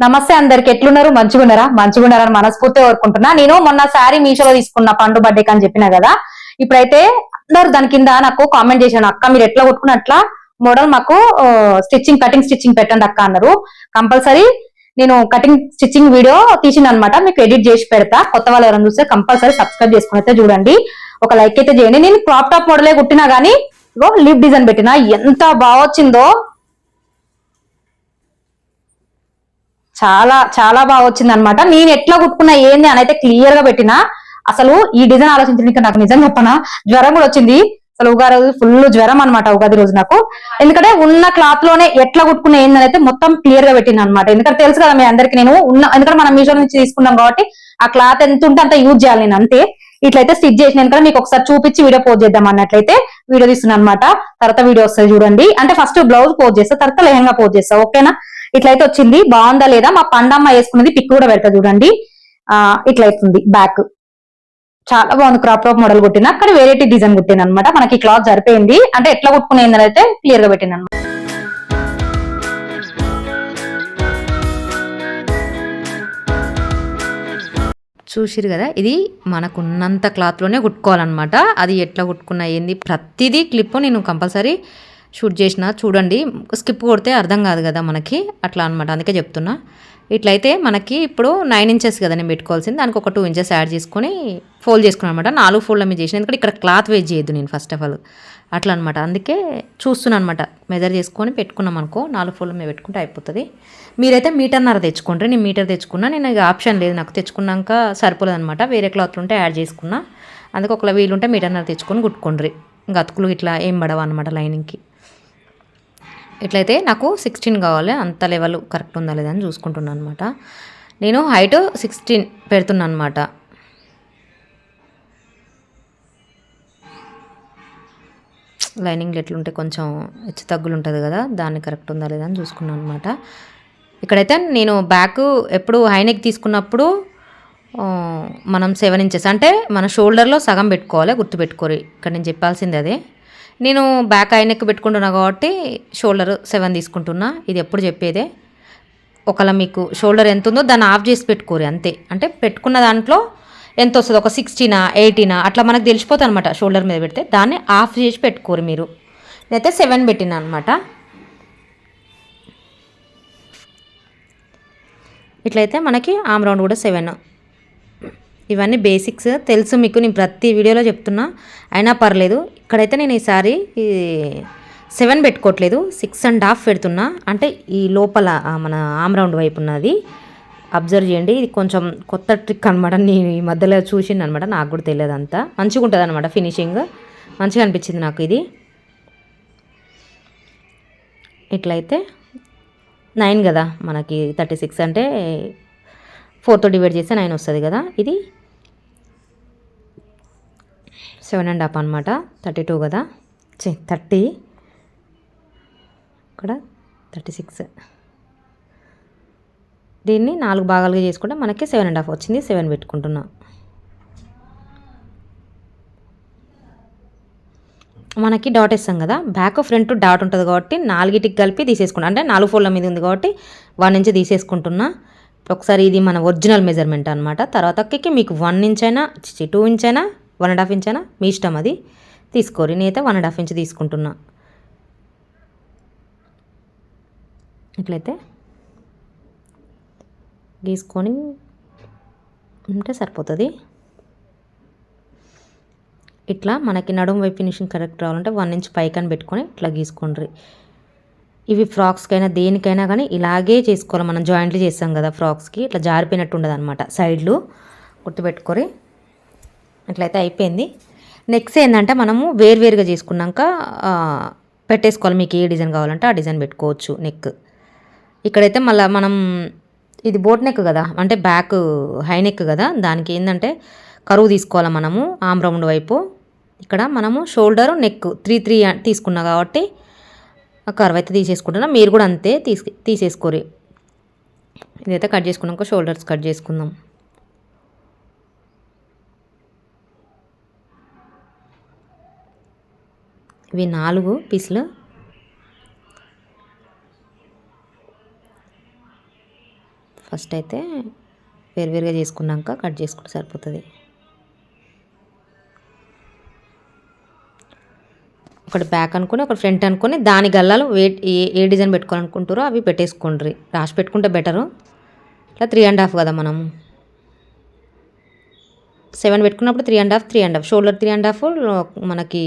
నమస్తే అందరికి. ఎట్లున్నారు? మంచిగున్నారా? మంచిగున్నారని మనస్ఫూర్తి కోరుకుంటున్నా. నేను మొన్న శారీ మీషోలో తీసుకున్న పండు బర్త్డేకి అని చెప్పిన కదా ఇప్పుడైతే అందరు దాని కింద నాకు కామెంట్ చేశాను అక్క మీరు ఎట్లా కొట్టుకున్న అట్లా మోడల్ మాకు స్టిచ్చింగ్ కటింగ్ స్టిచ్చింగ్ పెట్టండి అక్క అన్నారు. కంపల్సరీ నేను కటింగ్ స్టిచ్చింగ్ వీడియో తీసింది అనమాట మీకు ఎడిట్ చేసి పెడతా. కొత్త వాళ్ళు ఎవరైనా చూస్తే కంపల్సరీ సబ్స్క్రైబ్ చేసుకుని అయితే చూడండి. ఒక లైక్ అయితే చేయండి. నేను క్రాప్ టాప్ మోడలే కుట్టినా గానీ ఇగో లిప్ డిజైన్ పెట్టినా. ఎంత బాగా వచ్చిందో చాలా చాలా బాగా వచ్చింది అనమాట నేను ఎట్లా కుట్టుకున్నా ఏంది అని అయితే క్లియర్గా పెట్టినా. అసలు ఈ డిజైన్ ఆలోచించడానికి నాకు నిజం చెప్పనా జ్వరం కూడా వచ్చింది. అసలు ఉగాది రోజు ఫుల్ జ్వరం అనమాట ఉగాది రోజు నాకు. ఎందుకంటే ఉన్న క్లాత్లోనే ఎట్లా కుట్టుకునే ఏందని అయితే మొత్తం క్లియర్గా పెట్టిన అనమాట ఎందుకంటే తెలుసు కదా మీ అందరికి నేను ఉన్న ఎందుకంటే మనం మీషో నుంచి తీసుకున్నాం కాబట్టి ఆ క్లాత్ ఎంత ఉంటే అంత యూజ్ చేయాలి నేను అంతే. ఇట్లయితే స్టిచ్ చేసిన ఎందుకంటే మీకు ఒకసారి చూపించి వీడియో పోస్ట్ చేద్దాం అన్నట్లయితే వీడియో తీస్తున్నాను అనమాట తర్వాత వీడియో వస్తుంది చూడండి. అంటే ఫస్ట్ బ్లౌజ్ పోస్ట్ చేస్తా తర్వాత లెహంగా పోస్ట్ చేస్తా. ఓకేనా ఇట్లయితే వచ్చింది. బాగుందా లేదా? మా పండమ్మ వేసుకున్నది పిక్ కూడా పెడతా చూడండి. ఆ ఇట్లయితుంది బ్యాక్ చాలా బాగుంది క్రాప్ టాప్ మోడల్ కుట్టిన. అక్కడ వెరైటీ డిజైన్ కుట్టిన అనమాట మనకి క్లాత్ సరిపోయింది. అంటే ఎట్లా కుట్టుకునేది అయితే క్లియర్గా పెట్టిన అనమాట చూసిరు కదా? ఇది మనకున్నంత క్లాత్లోనే కుట్టుకోవాలన్నమాట. అది ఎట్లా కుట్టుకున్నా ఏంది? ప్రతిదీ క్లిప్ నేను కంపల్సరీ షూట్ చేసిన చూడండి స్కిప్ కొడితే అర్థం కాదు కదా మనకి. అట్లా అనమాట అందుకే చెప్తున్నా. ఇట్లయితే మనకి ఇప్పుడు నైన్ ఇంచెస్ కదా నేను పెట్టుకోవాల్సింది దానికి ఒక టూ ఇంచెస్ యాడ్ చేసుకొని ఫోల్డ్ చేసుకున్నాను అనమాట నాలుగు ఫోల్డ్ మీద చేసిన ఎందుకంటే ఇక్కడ క్లాత్ వేస్ట్ చేయొద్దు నేను ఫస్ట్ ఆఫ్ ఆల్ అట్లా అనమాట అందుకే చూస్తున్నాను అనమాట మెజర్ చేసుకొని పెట్టుకున్నాం అనుకో నాలుగు ఫోల్డ్ మీద పెట్టుకుంటే అయిపోతుంది. మీరైతే మీటర్న్నర తెచ్చుకోండి నేను మీటర్ తెచ్చుకున్నా నేను ఆప్షన్ లేదు. నాకు తెచ్చుకున్నాక సరిపోలేదు అనమాట వేరే క్లాత్లు ఉంటే యాడ్ చేసుకున్నా. అందుకే ఒకవేళ వీలుంటే మీటర్న్నర తెచ్చుకొని కుట్టుకోండి ఇంకా అతుకులు ఇట్లా ఏం పడవు అనమాట లైనింగ్కి ఇట్లయితే నాకు సిక్స్టీన్ కావాలి అంత లెవెల్ కరెక్ట్ ఉందా లేదా అని చూసుకుంటున్నాను అనమాట నేను హైట్ సిక్స్టీన్ పెడుతున్నాను అనమాట లైనింగ్లు ఎట్లుంటే కొంచెం హెచ్చు తగ్గులు ఉంటుంది కదా దాన్ని కరెక్ట్ ఉందా లేదా అని చూసుకున్నాను అనమాట ఇక్కడైతే నేను బ్యాక్ ఎప్పుడు హైనెక్ తీసుకున్నప్పుడు మనం సెవెన్ ఇంచెస్ అంటే మన షోల్డర్లో సగం పెట్టుకోవాలి గుర్తుపెట్టుకోరు. ఇక్కడ నేను చెప్పాల్సింది అదే. నేను బ్యాక్ ఐనెక్ పెట్టుకుంటున్నా కాబట్టి షోల్డర్ సెవెన్ తీసుకుంటున్నా. ఇది ఎప్పుడు చెప్పేదే? ఒకవేళ మీకు షోల్డర్ ఎంత ఉందో దాన్ని ఆఫ్ చేసి పెట్టుకోరు అంతే. అంటే పెట్టుకున్న దాంట్లో ఎంత వస్తుంది ఒక సిక్స్టీనా ఎయిటీనా అట్లా మనకు తెలిసిపోతుంది అనమాట షోల్డర్ మీద పెడితే. దాన్ని ఆఫ్ చేసి పెట్టుకోరు మీరు. నేనైతే సెవెన్ పెట్టినా అనమాట ఇట్లయితే మనకి ఆమ్ రౌండ్ కూడా సెవెన్ ఇవన్నీ బేసిక్స్ తెలుసు మీకు నేను ప్రతి వీడియోలో చెప్తున్నా. అయినా పర్లేదు ఇక్కడైతే నేను ఈసారి ఈ సెవెన్ పెట్టుకోవట్లేదు సిక్స్ అండ్ హాఫ్ పెడుతున్నా. అంటే ఈ లోపల మన ఆమ్ రౌండ్ వైపు ఉన్నది. అబ్జర్వ్ చేయండి. ఇది కొంచెం కొత్త ట్రిక్ అనమాట నేను ఈ మధ్యలో చూసింది అనమాట నాకు కూడా తెలియదు అంతా. మంచిగా ఉంటుంది అనమాట ఫినిషింగ్. మంచిగా అనిపించింది నాకు ఇది. ఇట్లయితే నైన్ కదా మనకి థర్టీ సిక్స్ అంటే ఫోర్తో డివైడ్ చేస్తే నైన్ వస్తుంది కదా ఇది. సెవెన్ అండ్ హాఫ్ అనమాట థర్టీ టూ కదా? చి థర్టీ. ఇక్కడ థర్టీ సిక్స్. దీన్ని నాలుగు భాగాలుగా చేసుకుంటే మనకి సెవెన్ అండ్ హాఫ్ వచ్చింది. సెవెన్ పెట్టుకుంటున్నా. మనకి డాట్ ఇస్తాం కదా. బ్యాక్ ఫ్రంట్ డాట్ ఉంటుంది కాబట్టి నాలుగిటికి కలిపి తీసేసుకుంటా. అంటే నాలుగు ఫోల్డ్ల మీద ఉంది కాబట్టి వన్ ఇంచ్ తీసేసుకుంటున్నా. ఒకసారి ఇది మన ఒరిజినల్ మెజర్మెంట్ అనమాట తర్వాతకి మీకు వన్ ఇంచ్ అయినా టూ ఇంచ్ అయినా వన్ అండ్ హాఫ్ ఇంచానా మీ ఇష్టం అది. తీసుకోరు నేనైతే వన్ అండ్ హాఫ్ ఇంచ్ తీసుకుంటున్నా. ఇట్లయితే గీసుకొని ఉంటే సరిపోతుంది. ఇట్లా మనకి నడుము వైపు ఫినిషింగ్ కరెక్ట్ రావాలంటే వన్ ఇంచ్ పైకని పెట్టుకొని ఇట్లా గీసుకోండి ఇవి ఫ్రాక్స్కైనా దేనికైనా కానీ ఇలాగే చేసుకోవాలి. మనం జాయింట్లు చేస్తాం కదా ఫ్రాక్స్కి. ఇట్లా జారిపోయినట్టు ఉండదు అనమాట సైడ్లు గుర్తుపెట్టుకొని అట్లయితే అయిపోయింది. నెక్స్ట్ ఏంటంటే మనము వేర్వేరుగా చేసుకున్నాక పెట్టేసుకోవాలి. మీకు ఏ డిజైన్ కావాలంటే ఆ డిజైన్ పెట్టుకోవచ్చు నెక్ ఇక్కడైతే మళ్ళీ మనం ఇది బోట్ నెక్ కదా అంటే బ్యాక్ హై నెక్ కదా దానికి ఏంటంటే కరువు తీసుకోవాలి మనము ఆమ్ రౌండ్ వైపు. ఇక్కడ మనము షోల్డర్ నెక్ త్రీ త్రీ తీసుకున్నా కాబట్టి ఆ అయితే తీసేసుకుంటున్నా. మీరు కూడా అంతే తీసి తీసేసుకోరు. ఇదైతే కట్ చేసుకున్నాక షోల్డర్స్ కట్ చేసుకుందాం. ఇవి నాలుగు పీసులు. ఫస్ట్ అయితే వేరువేరుగా చేసుకున్నాక కట్ చేసుకుంటే సరిపోతుంది. ఒకటి బ్యాక్ అనుకుని ఒకటి ఫ్రంట్ అనుకుని దాని గల్లాలు ఏ ఏ డిజైన్ పెట్టుకోవాలనుకుంటారో అవి పెట్టేసుకోండి రాసి పెట్టుకుంటే బెటరు ఇట్లా త్రీ అండ్ హాఫ్ కదా మనము సెవెన్ పెట్టుకున్నప్పుడు three and half three and half shoulder three and half మనకి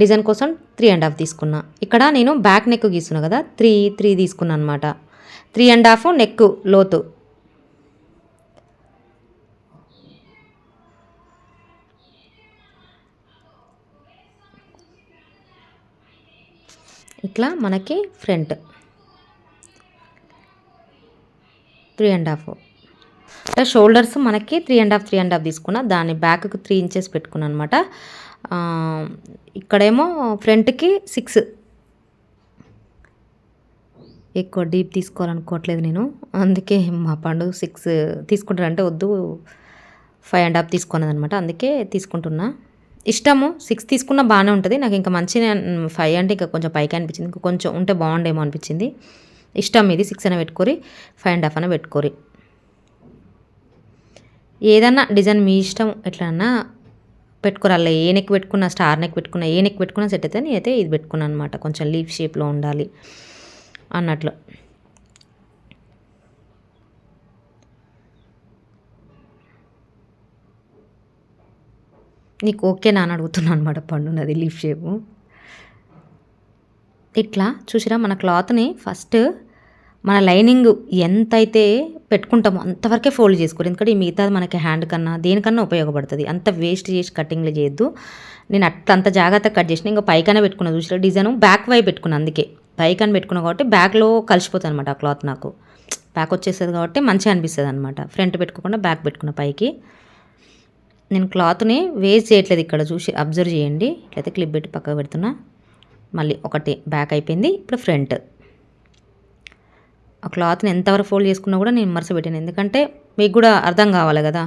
డిజైన్ కోసం త్రీ అండ్ హాఫ్ తీసుకున్నా. ఇక్కడ నేను బ్యాక్ నెక్ గీస్తున్నా కదా త్రీ త్రీ తీసుకున్నా అనమాట త్రీ అండ్ హాఫ్ నెక్ లోతు. ఇట్లా మనకి ఫ్రంట్ త్రీ అండ్ హాఫ్ అంటే షోల్డర్స్ మనకి three and half three and half తీసుకున్నా. దాని బ్యాక్కి త్రీ ఇంచెస్ పెట్టుకున్నాను అనమాట ఇక్కడేమో ఫ్రంట్కి సిక్స్ ఎక్కువ డీప్ తీసుకోవాలనుకోవట్లేదు నేను. అందుకే మా పండు సిక్స్ తీసుకుంటారంటే వద్దు. ఫైవ్ అండ్ హాఫ్ తీసుకున్నది అనమాట అందుకే తీసుకుంటున్నా. ఇష్టము సిక్స్ తీసుకున్నా బాగానే ఉంటుంది. నాకు ఇంకా మంచి ఫైవ్ అంటే ఇంకా కొంచెం పైకి అనిపించింది. ఇంకా కొంచెం ఉంటే బాగుండేమో అనిపించింది. ఇష్టం ఇది సిక్స్ అయినా పెట్టుకోరి ఫైవ్ అండ్ హాఫ్ అయినా పెట్టుకోరి. ఏదన్నా డిజైన్ మీ ఇష్టం ఎట్లన్నా పెట్టుకోరు అలా ఏ నెక్ పెట్టుకున్నా స్టార్ నెక్ పెట్టుకున్నా ఏ నెక్ పెట్టుకున్నా సెట్ అయితే నేనైతే ఇది పెట్టుకున్నాను అనమాట కొంచెం లీఫ్ షేప్లో ఉండాలి అన్నట్లు. నీకు ఓకేనా అని అడుగుతున్నాను అనమాట పండు లీఫ్ షేపు. ఇట్లా చూసిరా మన క్లాత్ని ఫస్ట్ మన లైనింగ్ ఎంతైతే పెట్టుకుంటాము. అంతవరకే ఫోల్డ్ చేసుకోరు. ఎందుకంటే ఈ మిగతాది మనకి హ్యాండ్ కన్నా దేనికన్నా ఉపయోగపడుతుంది. అంత వేస్ట్ చేసి కటింగ్లు చేయొద్దు. నేను అట్లా అంత జాగ్రత్త కట్ చేసిన ఇంకా పైకనే పెట్టుకున్నా. చూసిన డిజైన్ బ్యాక్ వైపు పెట్టుకున్నా అందుకే. పైకని పెట్టుకున్నా కాబట్టి బ్యాక్లో కలిసిపోతుంది అనమాట ఆ క్లాత్ నాకు. బ్యాక్ వచ్చేస్తుంది కాబట్టి మంచిగా అనిపిస్తుంది అనమాట ఫ్రంట్ పెట్టుకోకుండా బ్యాక్ పెట్టుకున్న పైకి. నేను క్లాత్ని వేస్ట్ చేయట్లేదు ఇక్కడ. చూసి అబ్జర్వ్ చేయండి. ఇట్లయితే క్లిప్ పెట్టి పక్కకు పెడుతున్నా. మళ్ళీ ఒకటి బ్యాక్ అయిపోయింది. ఇప్పుడు ఫ్రంట్. ఆ క్లాత్ని ఎంతవరకు ఫోల్డ్ చేసుకున్నా కూడా నేను మరస పెట్టాను ఎందుకంటే మీకు కూడా అర్థం కావాలి కదా.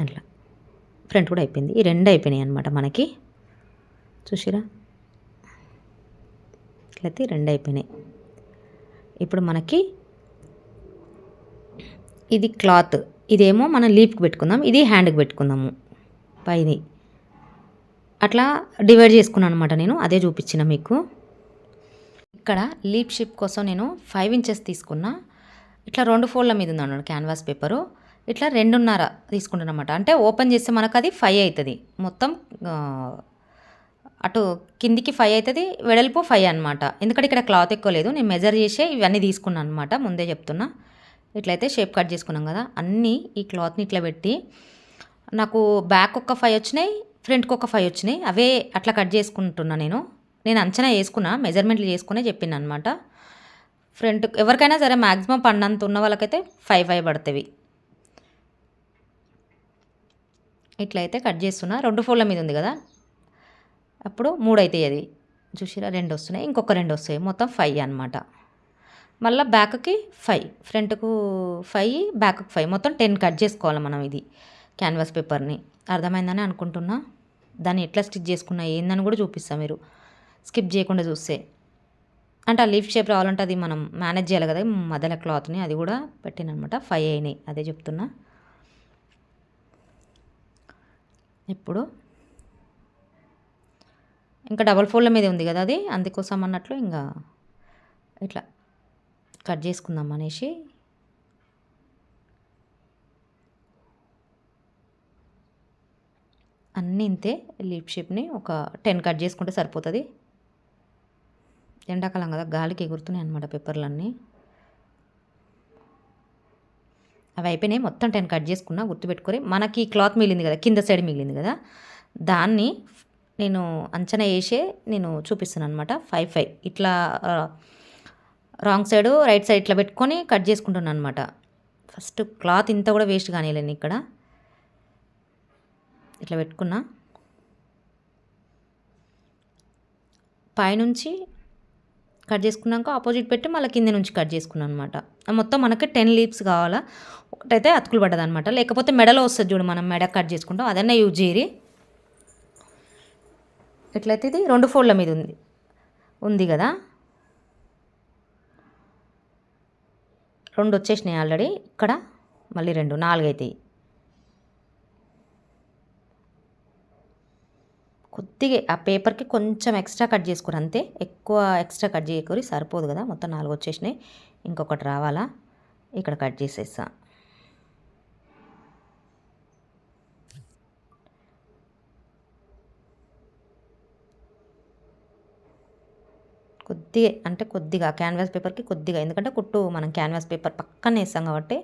అట్లా. ఫ్రంట్ కూడా అయిపోయింది. ఈ రెండు అయిపోయినాయి అనమాట మనకి. చూసిరా? ఇట్లయితే రెండు అయిపోయినాయి. ఇప్పుడు మనకి ఇది క్లాత్. ఇదేమో మనం లీప్కి పెట్టుకుందాం. ఇది హ్యాండ్కి పెట్టుకుందాము. పైది. అట్లా డివైడ్ చేసుకున్నాను అనమాట నేను. అదే చూపించిన మీకు. ఇక్కడ లీప్ షిప్ కోసం నేను ఫైవ్ ఇంచెస్ తీసుకున్నా. ఇట్లా రెండు ఫోల్డ్ల మీద ఉందన్నాడు క్యాన్వాస్ పేపరు ఇట్లా రెండున్నర తీసుకుంటాను అనమాట అంటే ఓపెన్ చేస్తే మనకు అది ఫైవ్ అవుతుంది మొత్తం అటు కిందికి ఫైవ్ అవుతుంది వెడల్పు ఫైవ్ అనమాట ఎందుకంటే ఇక్కడ క్లాత్ ఎక్కువ లేదు. నేను మెజర్ చేసే ఇవన్నీ తీసుకున్నాను అనమాట ముందే చెప్తున్నా. ఇట్లయితే షేప్ కట్ చేసుకున్నాం కదా. అన్నీ ఈ క్లాత్ని ఇట్లా పెట్టి నాకు బ్యాక్ ఒక్క ఫైవ్ వచ్చినాయి ఫ్రంట్కి ఒక ఫైవ్ వచ్చినాయి. అవే అట్లా కట్ చేసుకుంటున్నా నేను. నేను అంచనా వేసుకున్నా మెజర్మెంట్లు చేసుకునే చెప్పిన అనమాట ఫ్రంట్ ఎవరికైనా సరే మ్యాక్సిమం పన్నంత ఉన్న వాళ్ళకైతే ఫైవ్ ఫైవ్ పడుతుంది ఇట్లయితే కట్ చేస్తున్నా. రెండు ఫోన్ల మీద ఉంది కదా. అప్పుడు మూడు అవుతాయి అది. చూసిరా రెండు వస్తున్నాయి. ఇంకొక రెండు వస్తాయి. మొత్తం ఫైవ్ అనమాట మళ్ళీ బ్యాక్కి ఫైవ్ ఫ్రంట్కు ఫైవ్ బ్యాక్కి ఫైవ్ మొత్తం టెన్ కట్ చేసుకోవాలి మనం ఇది. క్యాన్వాస్ పేపర్ని అర్థమైందని అనుకుంటున్నా. దాన్ని ఎట్లా స్టిచ్ చేసుకున్నా ఏందని కూడా చూపిస్తాం మీరు. స్కిప్ చేయకుండా చూస్తే. అంటే ఆ లీఫ్ షేప్ రావాలంటే అది మనం మేనేజ్ చేయాలి కదా మధ్యలో క్లాత్ని అది కూడా పెట్టినమాట ఫైవ్ అయినాయి అదే చెప్తున్నా. ఇప్పుడు ఇంకా డబల్ ఫోల్డ్ మీద ఉంది కదా అది అందుకోసం అన్నట్లు ఇంకా ఇట్లా కట్ చేసుకుందాం అనేసి అన్నీ ఇంతే. లీప్ షేప్ని ఒక టెన్ కట్ చేసుకుంటే సరిపోతుంది. ఎండాకాలం కదా గాలికి ఎగురుతున్నాయి అనమాట పేపర్లన్నీ. అవి అయిపోయినాయి. మొత్తం టెన్ కట్ చేసుకున్నా గుర్తుపెట్టుకొని మనకి క్లాత్ మిగిలింది కదా కింద సైడ్ మిగిలింది కదా దాన్ని నేను అంచనా వేసే నేను చూపిస్తున్నాను అనమాట ఫైవ్ ఫైవ్. ఇట్లా రాంగ్ సైడ్ రైట్ సైడ్ ఇట్లా పెట్టుకొని కట్ చేసుకుంటున్నాను అనమాట ఫస్ట్ క్లాత్ ఇంత కూడా వేస్ట్ కానివ్వలేను ఇక్కడ. ఇట్లా పెట్టుకున్నా. పైనుంచి కట్ చేసుకున్నాక ఆపోజిట్ పెట్టి మళ్ళీ కింద నుంచి కట్ చేసుకున్నాను అనమాట మొత్తం మనకి టెన్ లీప్స్ కావాలా? ఒకటైతే అతుకులు పడ్డదనమాట లేకపోతే మెడలో వస్తుంది చూడు మనం మెడ కట్ చేసుకుంటాం. అదన్నా యూజ్ చేయరి. ఎట్లయితే ఇది రెండు ఫోల్డ్ల మీద ఉంది. ఉంది కదా? రెండు వచ్చేసినాయి ఆల్రెడీ. ఇక్కడ మళ్ళీ రెండు నాలుగు అవుతాయి కొద్దిగా ఆ పేపర్కి కొంచెం ఎక్స్ట్రా కట్ చేసుకుని అంతే. ఎక్కువ ఎక్స్ట్రా కట్ చేయకూరి సరిపోదు కదా మొత్తం నాలుగు వచ్చేసినాయి. ఇంకొకటి రావాలా? ఇక్కడ కట్ చేసేస్తా కొద్దిగా అంటే కొద్దిగా క్యాన్వాస్ పేపర్కి కొద్దిగా ఎందుకంటే కుట్టు మనం క్యాన్వాస్ పేపర్ పక్కనే వేస్తాం కాబట్టి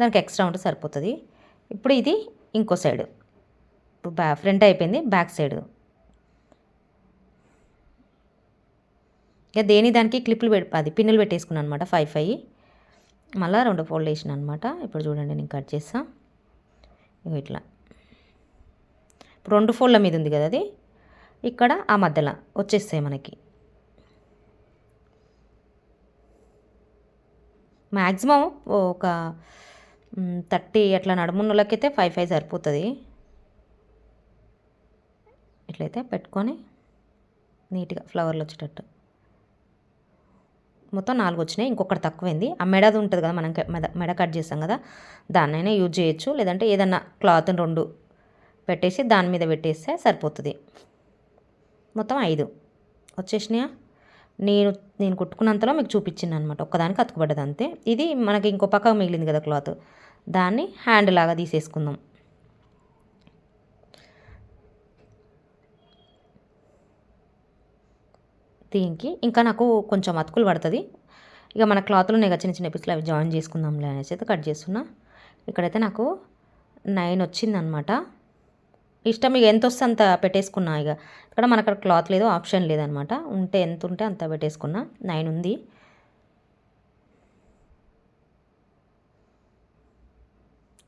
దానికి ఎక్స్ట్రా ఉంటే సరిపోతుంది. ఇప్పుడు ఇది ఇంకో సైడ్. ఇప్పుడు బ్యా ఫ్రంట్ అయిపోయింది బ్యాక్ సైడ్. ఇక దేని దానికి క్లిప్లు పెట్టి అది పిన్నులు పెట్టేసుకున్నాను అనమాట ఫైవ్ ఫైవ్ మళ్ళీ రెండు ఫోల్డ్ వేసిన అనమాట ఇప్పుడు చూడండి నేను కట్ చేస్తా. ఇట్లా. ఇప్పుడు రెండు ఫోల్డ్ల మీద ఉంది కదా అది? ఇక్కడ ఆ మధ్యలో వచ్చేస్తాయి మనకి. మ్యాక్సిమం ఒక థర్టీ అట్లా నడుమున్నోళ్ళకైతే ఫైవ్ ఫైవ్ సరిపోతుంది. ఇట్లయితే పెట్టుకొని నీట్గా ఫ్లవర్లు వచ్చేటట్టు. మొత్తం నాలుగు వచ్చినాయి ఇంకొకటి తక్కువైంది. ఆ మెడది ఉంటుంది కదా మనం మెడ మెడ కట్ చేస్తాం కదా దాన్నైనా యూజ్ చేయొచ్చు. లేదంటే ఏదన్నా క్లాత్ రెండు పెట్టేసి దాని మీద పెట్టేస్తే సరిపోతుంది. మొత్తం ఐదు. వచ్చేసినాయా? నేను నేను కుట్టుకున్నంతలో మీకు చూపించింది అనమాట ఒక్కదానికి అతుకుపడ్డది అంతే. ఇది మనకి ఇంకో పక్క మిగిలింది కదా క్లాత్. దాన్ని హ్యాండ్ లాగా తీసేసుకుందాం. దీనికి. ఇంకా నాకు కొంచెం అతుకులు పడుతుంది. ఇక మన క్లాత్లో నేను చిన్న చిన్న పీసులు అవి జాయిన్ చేసుకుందాంలే అనేసి అయితే కట్ చేస్తున్నా. ఇక్కడైతే నాకు నైన్ వచ్చిందనమాట. ఇష్టం ఇక ఎంత వస్తే అంత పెట్టేసుకున్నా ఇక. ఇక్కడ మన అక్కడ క్లాత్ లేదు ఆప్షన్ లేదనమాట. ఉంటే ఎంత ఉంటే అంత పెట్టేసుకున్నా. నైన్ ఉంది.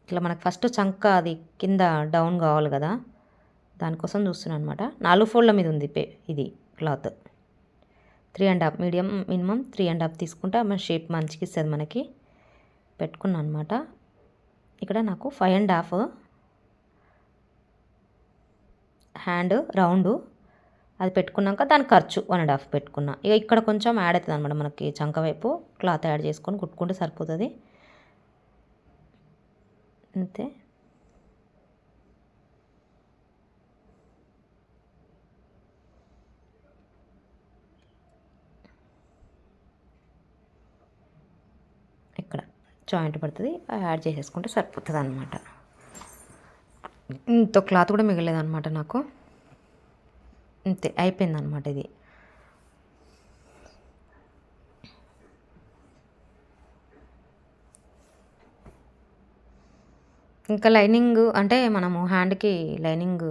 ఇట్లా మనకు ఫస్ట్ చంక అది కింద డౌన్ కావాలి కదా. దానికోసం చూస్తున్నాను అనమాట. నాలుగు ఫోల్డ్ల మీద ఉంది పే ఇది cloth. Three and half medium minimum three and half తీసుకుంటే మన షేప్ మంచిగా ఇస్తుంది మనకి. పెట్టుకున్నాను అనమాట ఇక్కడ నాకు five and half hand round అది పెట్టుకున్నాక దాని ఖర్చు వన్ అండ్ హాఫ్ పెట్టుకున్నా. ఇక ఇక్కడ కొంచెం యాడ్ అవుతుంది అనమాట మనకి చంక వైపు. క్లాత్ యాడ్ చేసుకొని కుట్టుకుంటే సరిపోతుంది. అంతే ఇక్కడ జాయింట్ పడుతుంది యాడ్ చేసేసుకుంటే సరిపోతుంది అనమాట ఇంత క్లాత్ కూడా మిగలేదన్నమాట నాకు. అంతే అయిపోయిందనమాట ఇది. ఇంకా లైనింగ్ అంటే మనము హ్యాండ్కి లైనింగ్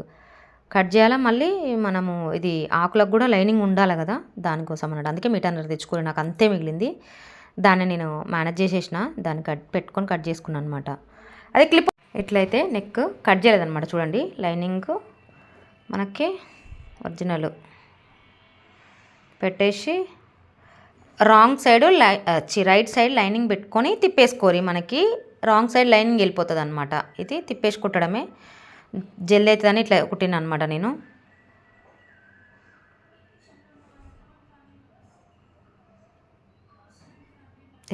కట్ చేయాలా? మళ్ళీ మనము ఇది ఆకులకు కూడా లైనింగ్ ఉండాలి కదా దానికోసం అన్నట్టు. అందుకే మీటర్ తెచ్చుకోవాలి నాకు అంతే మిగిలింది. దాన్ని నేను మేనేజ్ చేసేసిన దాన్ని కట్ పెట్టుకొని కట్ చేసుకున్నాను అనమాట అదే క్లిప్ ఎట్లయితే నెక్ కట్ చేయలేదన్నమాట చూడండి. లైనింగ్ మనకి ఒరిజినల్ పెట్టేసి రాంగ్ సైడ్ లై రైట్ సైడ్ లైనింగ్ పెట్టుకొని తిప్పేసుకోరి. మనకి రాంగ్ సైడ్ లైనింగ్ వెళ్ళిపోతుంది అనమాట ఇది తిప్పేసి కుట్టడమే. జెల్ అవుతుందని ఇట్లా కుట్టిన అనమాట నేను.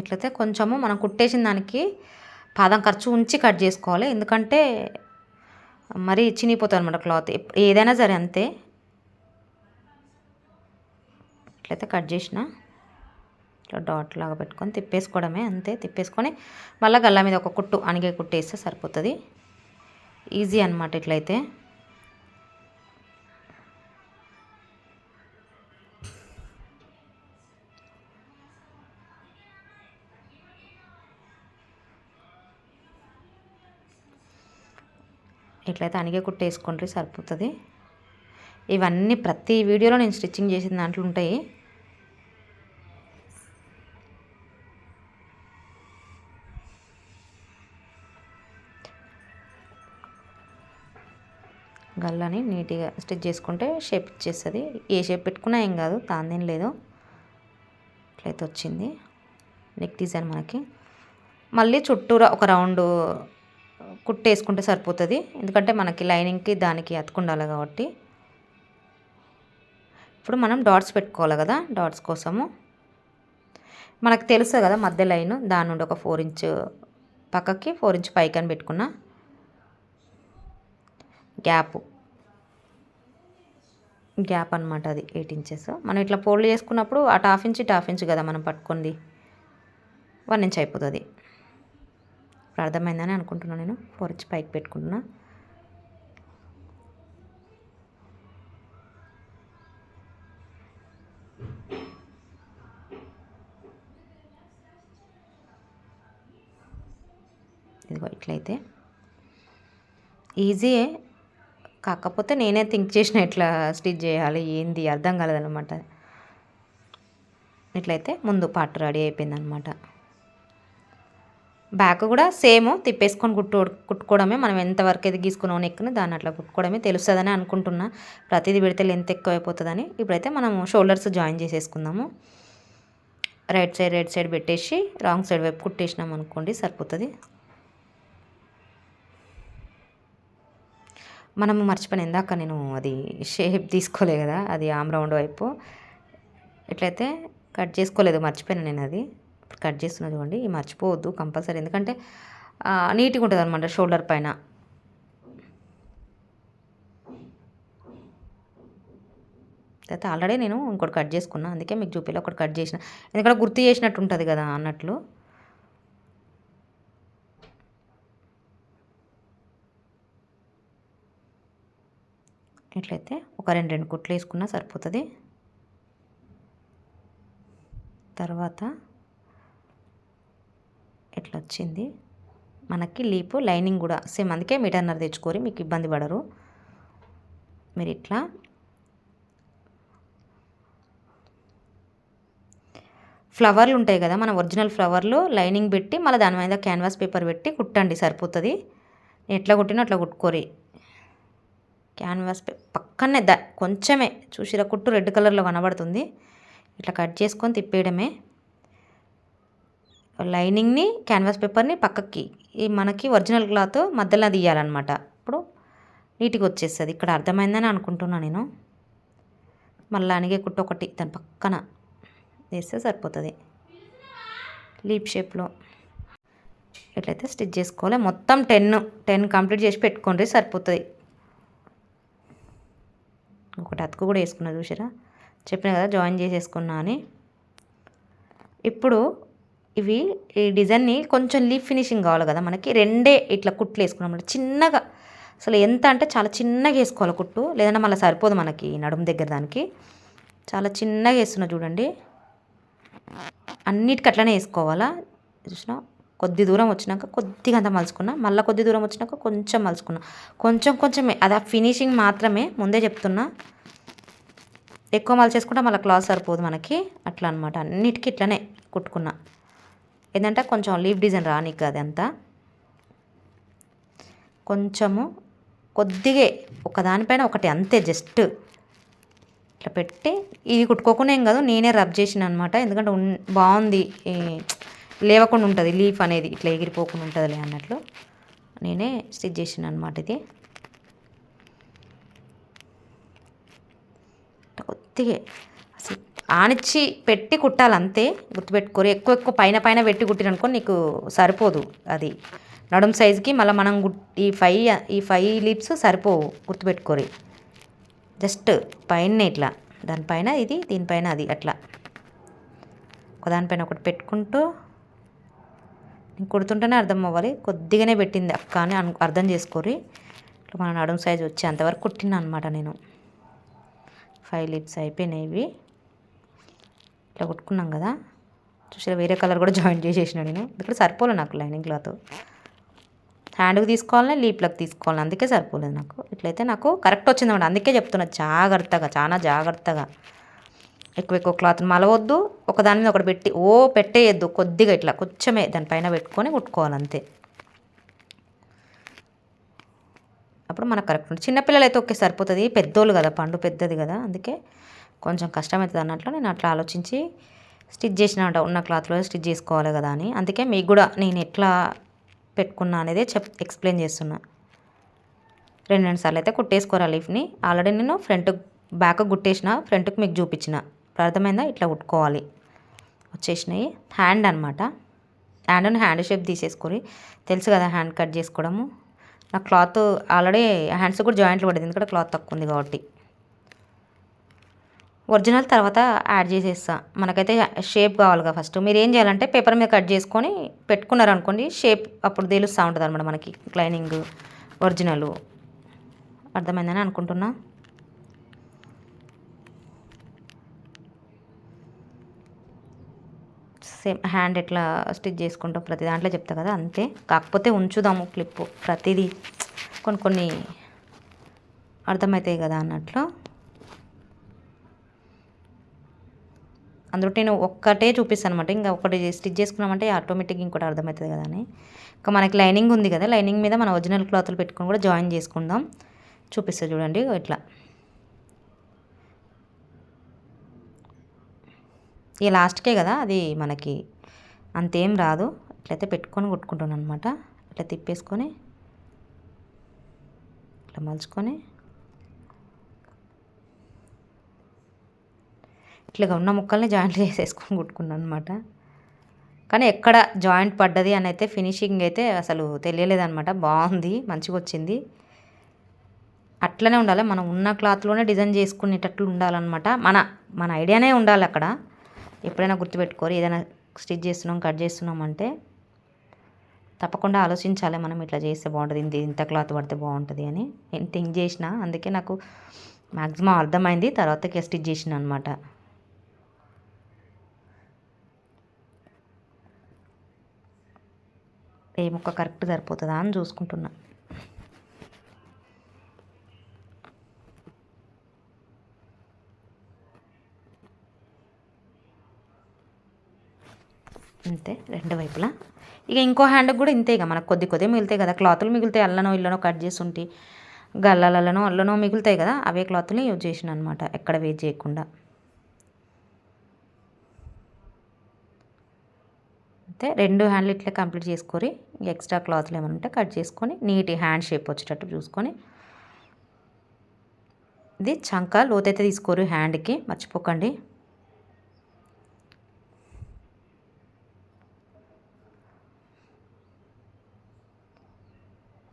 ఇట్లయితే కొంచెము మనం కుట్టేసిన దానికి పాదం ఖర్చు ఉంచి కట్ చేసుకోవాలి. ఎందుకంటే మరీ చినిగిపోతుంది అనమాట క్లాత్. ఏదైనా సరే అంతే. ఇట్లయితే కట్ చేసిన ఇట్లా డాట్ లాగా పెట్టుకొని తిప్పేసుకోవడమే అంతే. తిప్పేసుకొని మళ్ళీ గల్ల మీద ఒక కుట్టు అణిగే కుట్టేస్తే సరిపోతుంది. ఈజీ అనమాట ఇట్లయితే. ఇట్లయితే అనిగే కుట్టేసుకోండి సరిపోతుంది. ఇవన్నీ ప్రతి వీడియోలో నేను స్టిచ్చింగ్ చేసిన దాంట్లో ఉంటాయి. గల్లని నీట్గా స్టిచ్ చేసుకుంటే షేప్ ఇచ్చేస్తుంది. ఏ షేప్ పెట్టుకున్నా ఏం కాదు తాందేం లేదు. ఇట్లయితే వచ్చింది. నెక్ డిజైన్ మనకి. మళ్ళీ చుట్టూరా ఒక రౌండ్ కుట్టేసుకుంటే సరిపోతుంది. ఎందుకంటే మనకి లైనింగ్కి దానికి అతుకుండాలి కాబట్టి. ఇప్పుడు మనం డాట్స్ పెట్టుకోవాలి కదా డాట్స్ కోసము. మనకు తెలుసు కదా మధ్య లైన్ దాని నుండి ఒక ఫోర్ ఇంచ్ పక్కకి ఫోర్ ఇంచ్ పైకి అని పెట్టుకున్నా గ్యాప్. గ్యాప్ అనమాట అది ఎయిట్ ఇంచెస్. మనం ఇట్లా ఫోల్డ్ చేసుకున్నప్పుడు అటు హాఫ్ ఇంచ్ ఇటు హాఫ్ ఇంచ్ కదా మనం పట్టుకుంది. వన్ ఇంచ్ అయిపోతుంది. ఇప్పుడు అర్థమైందని అనుకుంటున్నాను నేను. ఫోర్ ఇంచ్ పైకి పెట్టుకుంటున్నా. ఇదిగో ఇట్లయితే. ఈజీయే కాకపోతే నేనే థింక్ చేసిన ఎట్లా స్టిచ్ చేయాలి ఏంది అర్థం కాలేదన్నమాట. ఇట్లయితే ముందు పార్ట్ రెడీ అయిపోయింది అనమాట బ్యాక్ కూడా సేమ్ తిప్పేసుకొని కుట్టు కుట్టుకోవడమే. మనం ఎంతవరకు అయితే గీసుకున్నాం నెక్ని దాన్ని అట్లా కుట్టుకోవడమే తెలుస్తుందని అనుకుంటున్నా. ప్రతిదీ పెడితే లెంత్ ఎక్కువ అయిపోతుందని ఇప్పుడైతే మనము షోల్డర్స్ జాయిన్ చేసేసుకుందాము. రైట్ సైడ్ రైట్ సైడ్ పెట్టేసి రాంగ్ సైడ్ వైపు కుట్టేసినాం అనుకోండి సరిపోతుంది. మనము మర్చిపోయిన ఇందాక నేను అది షేప్ తీసుకోలే కదా అది ఆమ్ రౌండ్ వైపు. ఎట్లయితే కట్ చేసుకోలేదు మర్చిపోయాను నేను అది. కట్ చేస్తున్నా చూడండి. మర్చిపోవద్దు కంపల్సరీ. ఎందుకంటే నీట్గా ఉంటుంది అనమాట షోల్డర్ పైన. అయితే ఆల్రెడీ నేను ఇంకోటి కట్ చేసుకున్నా. అందుకే మీకు చూపిలో ఒకటి కట్ చేసిన. ఎందుకంటే గుర్తు చేసినట్టు ఉంటుంది కదా అన్నట్లు. ఇట్లయితే ఒక రెండు రెండు కుట్లు వేసుకున్నా సరిపోతుంది. తర్వాత ఇట్లా వచ్చింది మనకి లీపు లైనింగ్ కూడా సేమ్ అందుకే మీటర్నర్ తెచ్చుకోరి మీకు ఇబ్బంది పడరు. మీరు ఇట్లా ఫ్లవర్లు ఉంటాయి కదా మన ఒరిజినల్ ఫ్లవర్లు లైనింగ్ పెట్టి మళ్ళీ దాని మీద క్యాన్వాస్ పేపర్ పెట్టి కుట్టండి సరిపోతుంది. ఎట్లా కుట్టినా అట్లా కుట్టుకోరి. క్యాన్వాస్ పే పక్కనే ద కొంచెమే చూసిరా కుట్టు రెడ్ కలర్లో కనబడుతుంది. ఇట్లా కట్ చేసుకొని తిప్పేయడమే. లైనింగ్ని క్యాన్వాస్ పేపర్ని పక్కకి ఈ మనకి ఒరిజినల్ క్లాత్ మధ్యలో తీయాలన్నమాట. ఇప్పుడు నీట్గా వచ్చేస్తుంది. ఇక్కడ అర్థమైందని అనుకుంటున్నాను నేను. మళ్ళీ అనిగే కుట్టు ఒకటి దాని పక్కన వేస్తే సరిపోతుంది. లీప్ షేప్లో ఎట్లయితే స్టిచ్ చేసుకోవాలి. మొత్తం టెన్ టెన్ కంప్లీట్ చేసి పెట్టుకోండి సరిపోతుంది. ఒకటి అతుకు కూడా వేసుకున్నా చూసారా? చెప్పిన కదా జాయిన్ చేసేసుకున్నా అని. ఇప్పుడు ఇవి ఈ డిజైన్ని కొంచెం లీఫ్ ఫినిషింగ్ కావాలి కదా మనకి. రెండే ఇట్లా కుట్లు వేసుకున్నాం చిన్నగా అసలు ఎంత అంటే చాలా చిన్నగా వేసుకోవాలి కుట్టు. లేదంటే మళ్ళీ సరిపోదు మనకి నడుము దగ్గర దానికి. చాలా చిన్నగా వేస్తున్నా చూడండి. అన్నిటికీ అట్లనే వేసుకోవాలా? చూసినా? కొద్ది దూరం వచ్చినాక కొద్దిగా అంత మలుచుకున్నా. మళ్ళీ కొద్ది దూరం వచ్చినాక కొంచెం మలుచుకున్నా. కొంచెం కొంచెమే. అది ఆ ఫినిషింగ్ మాత్రమే ముందే చెప్తున్నా. ఎక్కువ మలిచేసుకుంటే మళ్ళీ క్లాత్ సరిపోదు మనకి. అట్లా అనమాట అన్నిటికీ ఇట్లనే కుట్టుకున్నా. ఏంటంటే కొంచెం లీఫ్ డిజైన్ రానికి అదంతా. కొంచెము కొద్దిగా ఒకదానిపైన ఒకటి అంతే జస్ట్. ఇట్లా పెట్టి ఇది కుట్టుకోకుండా ఏం కాదు నేనే రబ్ చేసిన అనమాట ఎందుకంటే బాగుంది లేవకుండా ఉంటుంది లీఫ్ అనేది ఇట్లా ఎగిరిపోకుండా ఉంటుందిలే అన్నట్లు నేనే స్టిచ్ చేసిన అనమాట ఇది. కొద్దిగా ఆనిచ్చి పెట్టి కుట్టాలి అంతే గుర్తుపెట్టుకోరు. ఎక్కువ ఎక్కువ పైన పైన పెట్టి కుట్టిననుకో నీకు సరిపోదు అది. నడుం సైజుకి మళ్ళీ మనం ఈ ఫైవ్ ఈ ఫైవ్ లీప్స్ సరిపోవు గుర్తుపెట్టుకోరి. జస్ట్ పైన ఇట్లా. దానిపైన ఇది దీనిపైన అది అట్లా. ఒకదానిపైన ఒకటి పెట్టుకుంటూ నేను కుడుతుంటేనే అర్థం అవ్వాలి కొద్దిగానే పెట్టింది అక్క అని అను అర్థం చేసుకోరి ఇట్లా మన నడుము సైజు వచ్చేంతవరకు కుట్టినా అనమాట నేను. ఫైవ్ లిప్స్ అయిపోయినాయి ఇవి. ఇట్లా కుట్టుకున్నాం కదా. చూసారా వేరే కలర్ కూడా జాయిన్ చేసేసిన నేను. ఇక్కడ సరిపోలే నాకు లైనింగ్ క్లాత్. హ్యాండ్కి తీసుకోవాలని లీప్లకు తీసుకోవాలి అందుకే సరిపోలేదు నాకు. ఇట్లయితే నాకు కరెక్ట్ వచ్చిందన్నమాట అందుకే చెప్తున్నా జాగ్రత్తగా చాలా జాగ్రత్తగా. ఎక్కువ ఎక్కువ క్లాత్ మలవద్దు. ఒకదాని మీద ఒకటి పెట్టి ఓ పెట్టేయద్దు. కొద్దిగా ఇట్లా కొంచెమే దానిపైన పెట్టుకొని కుట్టుకోవాలి అంతే అప్పుడు మనకు కరెక్ట్ ఉంటుంది. చిన్నపిల్లలు అయితే ఒకే సరిపోతుంది. పెద్దోళ్ళు కదా పండు పెద్దది కదా అందుకే కొంచెం కష్టమవుతుంది అన్నట్లు నేను అట్లా ఆలోచించి స్టిచ్ చేసిన ఉన్న క్లాత్లో స్టిచ్ చేసుకోవాలి కదా అని. అందుకే మీకు కూడా నేను ఎట్లా పెట్టుకున్నా అనేది చెప్ ఎక్స్ప్లెయిన్ చేస్తున్నా. రెండు రెండు సార్లు అయితే కుట్టేసుకోరా లీఫ్ని. ఆల్రెడీ నేను ఫ్రంట్ బ్యాక్ కుట్టేసిన ఫ్రంట్కి మీకు చూపించిన. ప్రార్థమైందా అర్థమైందా? ఇట్లా కుట్టుకోవాలి. వచ్చేసినాయి. హ్యాండ్ అనమాట హ్యాండ్ హ్యాండ్ షేప్ తీసేసుకొని తెలుసు కదా హ్యాండ్ కట్ చేసుకోవడము? నా క్లాత్ ఆల్రెడీ హ్యాండ్స్ కూడా జాయింట్లు పడింది. ఎందుకంటే క్లాత్ తక్కువ ఉంది కాబట్టి. ఒరిజినల్ తర్వాత యాడ్ చేసేస్తా. మనకైతే షేప్ కావాలిగా ఫస్ట్. మీరు ఏం చేయాలంటే పేపర్ మీద కట్ చేసుకొని పెట్టుకున్నారనుకోండి షేప్ అప్పుడు తెలుస్తూ ఉంటుంది అనమాట మనకి. క్లైనింగ్ ఒరిజినల్. అర్థమైందని అనుకుంటున్నా. సేమ్ హ్యాండ్ ఎట్లా స్టిచ్ చేసుకుంటాం ప్రతి దాంట్లో చెప్తా కదా అంతే. కాకపోతే ఉంచుదాము క్లిప్ ప్రతిదీ. కొన్ని కొన్ని అర్థమవుతాయి కదా అన్నట్లు. అందులో నేను ఒక్కటే చూపిస్తాను అనమాట ఇంకా ఒకటి స్టిచ్ చేసుకున్నామంటే ఆటోమేటిక్ ఇంకోటి అర్థమవుతుంది కదా అని. ఇంకా మనకి లైనింగ్ ఉంది కదా లైనింగ్ మీద మన ఒరిజినల్ క్లాత్లు పెట్టుకొని కూడా జాయిన్ చేసుకుందాం. చూపిస్తా చూడండి ఇట్లా. ఈ లాస్ట్కే కదా అది మనకి అంతేం రాదు. ఇట్లయితే పెట్టుకొని కుట్టుకుంటాను అనమాట ఇట్లా తిప్పేసుకొని ఇట్లా మలుచుకొని. ఇట్లాగా ఉన్న ముక్కల్ని జాయింట్ చేసేసుకొని కుట్టుకున్నాను అనమాట కానీ ఎక్కడ జాయింట్ పడ్డది అని అయితే ఫినిషింగ్ అయితే అసలు తెలియలేదనమాట బాగుంది మంచిగా వచ్చింది. అట్లనే ఉండాలి. మనం ఉన్న క్లాత్లోనే డిజైన్ చేసుకునేటట్లు ఉండాలన్నమాట. మన మన ఐడియానే ఉండాలి అక్కడ. ఎప్పుడైనా గుర్తుపెట్టుకోరు ఏదైనా స్టిచ్ చేస్తున్నాం కట్ చేస్తున్నాం అంటే తప్పకుండా ఆలోచించాలి మనం ఇట్లా చేస్తే బాగుంటుంది ఇంత ఇంత క్లాత్ పడితే బాగుంటుంది అని. నేను థింక్ చేసిన అందుకే నాకు మ్యాక్సిమం అర్థమైంది తర్వాతకి స్టిచ్ చేసిన అనమాట ఏ ముక్క కరెక్ట్ సరిపోతుందా అని చూసుకుంటున్నా. అంతే రెండు వైపులా. ఇక ఇంకో హ్యాండ్కి కూడా ఇంతే ఇక మనకు కొద్ది కొద్ది మిగులుతాయి కదా. క్లాతులు మిగులుతాయి అల్లనో ఇల్లనో కట్ చేసి ఉంటే. గల్లలల్లనో అల్లనో మిగులుతాయి కదా. అవే క్లాతులు యూజ్ చేసిన అనమాట ఎక్కడ వేస్ట్ చేయకుండా. అయితే రెండు హ్యాండ్లు ఇట్లా కంప్లీట్ చేసుకొని ఎక్స్ట్రా క్లాత్లు ఏమైనా ఉంటే కట్ చేసుకొని నీట్ హ్యాండ్ షేప్ వచ్చేటట్టు చూసుకొని ఇది చంక లోతైతే తీసుకోరు హ్యాండ్కి మర్చిపోకండి.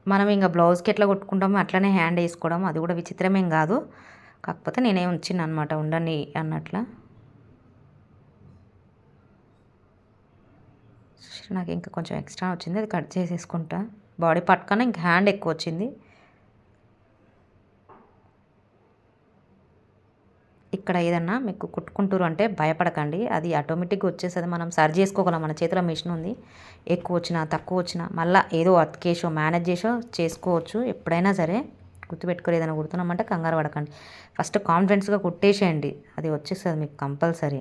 మనం ఇంకా బ్లౌజ్కి ఎట్లా కొట్టుకుంటామో అట్లనే హ్యాండ్ వేసుకోవడం అది కూడా విచిత్రమేం కాదు. కాకపోతే నేనే ఉంచిన అనమాట ఉండని అన్నట్ల. నాకు ఇంకా కొంచెం ఎక్స్ట్రా వచ్చింది అది కట్ చేసేసుకుంటా. బాడీ పార్ట్ కన్నా ఇంకా హ్యాండ్ ఎక్కువ వచ్చింది. ఇక్కడ ఏదన్నా మీకు కుట్టుకుంటారు అంటే భయపడకండి అది ఆటోమేటిక్గా వచ్చేస్తుంది. మనం సరి చేసుకోగలం మన చేతిలో మిషన్ ఉంది. ఎక్కువ వచ్చినా తక్కువ వచ్చినా మళ్ళీ ఏదో అతికేసో మేనేజ్ చేసో చేసుకోవచ్చు. ఎప్పుడైనా సరే గుర్తుపెట్టుకొని ఏదైనా కుడుతున్నామంటే కంగారు పడకండి. ఫస్ట్ కాన్ఫిడెన్స్గా కుట్టేసేయండి అది వచ్చేస్తుంది మీకు కంపల్సరీ.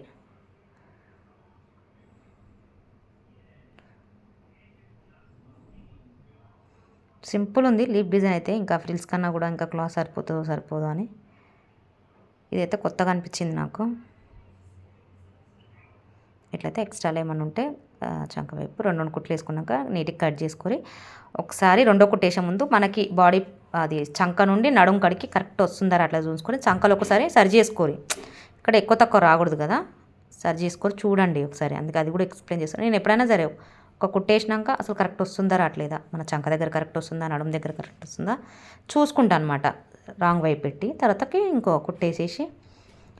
సింపుల్ ఉంది. లీప్ డిజైన్ అయితే ఇంకా ఫ్రిల్స్ కన్నా కూడా ఇంకా క్లాత్ సరిపోతుందో సరిపోదో అని. ఇదైతే కొత్తగా అనిపించింది నాకు. ఇట్లయితే ఎక్స్ట్రాలు ఏమైనా ఉంటే చంక వైపు రెండు రెండు కుట్లు వేసుకున్నాక నీట్గా కట్ చేసుకొని ఒకసారి రెండో కుట్టేసే ముందు మనకి బాడీ అది చంక నుండి నడుం కడికి కరెక్ట్ వస్తుందా అట్లా చూసుకొని చంకలు ఒకసారి సరి చేసుకోరి ఇక్కడ ఎక్కువ తక్కువ రాకూడదు కదా. సరి చేసుకొని చూడండి ఒకసారి. అందుకే అది కూడా ఎక్స్ప్లెయిన్ చేస్తాను నేను ఎప్పుడైనా సరే ఒక కుట్టేసినాక అసలు కరెక్ట్ వస్తుందా రావట్లేదా? మన చంక దగ్గర కరెక్ట్ వస్తుందా? నడుం దగ్గర కరెక్ట్ వస్తుందా? చూసుకుంటా అనమాట రాంగ్ వైపు పెట్టి తర్వాతకి ఇంకో కుట్టేసేసి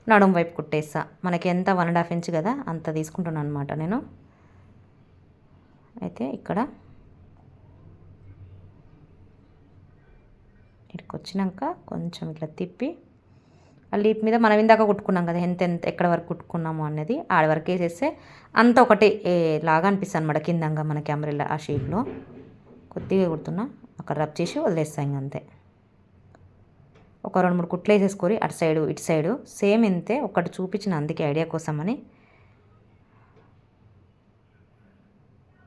నడుం వైపు కుట్టేస్తా. మనకి ఎంత వన్ అండ్ హాఫ్ ఇంచ్ కదా అంత తీసుకుంటున్నాను అనమాట నేను. అయితే ఇక్కడ ఇక్కడికి వచ్చినాక కొంచెం ఇట్లా తిప్పి ఆ లీప్ మీద మనం ఇందాక కుట్టుకున్నాం కదా ఎంత ఎంత ఎక్కడ వరకు కుట్టుకున్నాము అనేది ఆడ వరకు వేసేస్తే అంత ఒకటి లాగా అనిపిస్తుంది అనమాట కిందంగా మన కెమెరా ఆ షేప్లో కొద్దిగా కుడుతున్నా అక్కడ రబ్ చేసి వదిలేస్తాం ఇంక అంతే. ఒక రెండు మూడు కుట్లు వేసేసుకొని అటు సైడు ఇటు సైడు సేమ్ ఇంతే ఒకటి చూపించిన అందుకే ఐడియా కోసమని.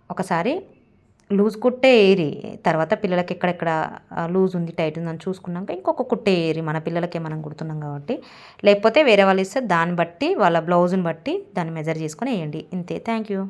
ఒకసారి లూజ్ కుట్టే ఏరి. తర్వాత పిల్లలకి ఎక్కడెక్కడ లూజ్ ఉంది టైట్ ఉందని చూసుకున్నాక ఇంకొక కుట్టే ఏరి మన పిల్లలకే మనం కుడుతున్నాం కాబట్టి. లేకపోతే వేరే వాళ్ళు ఇస్తే దాన్ని బట్టి వాళ్ళ బ్లౌజ్ని బట్టి దాన్ని మెజర్ చేసుకొని వేయండి. ఇంతే. Thank you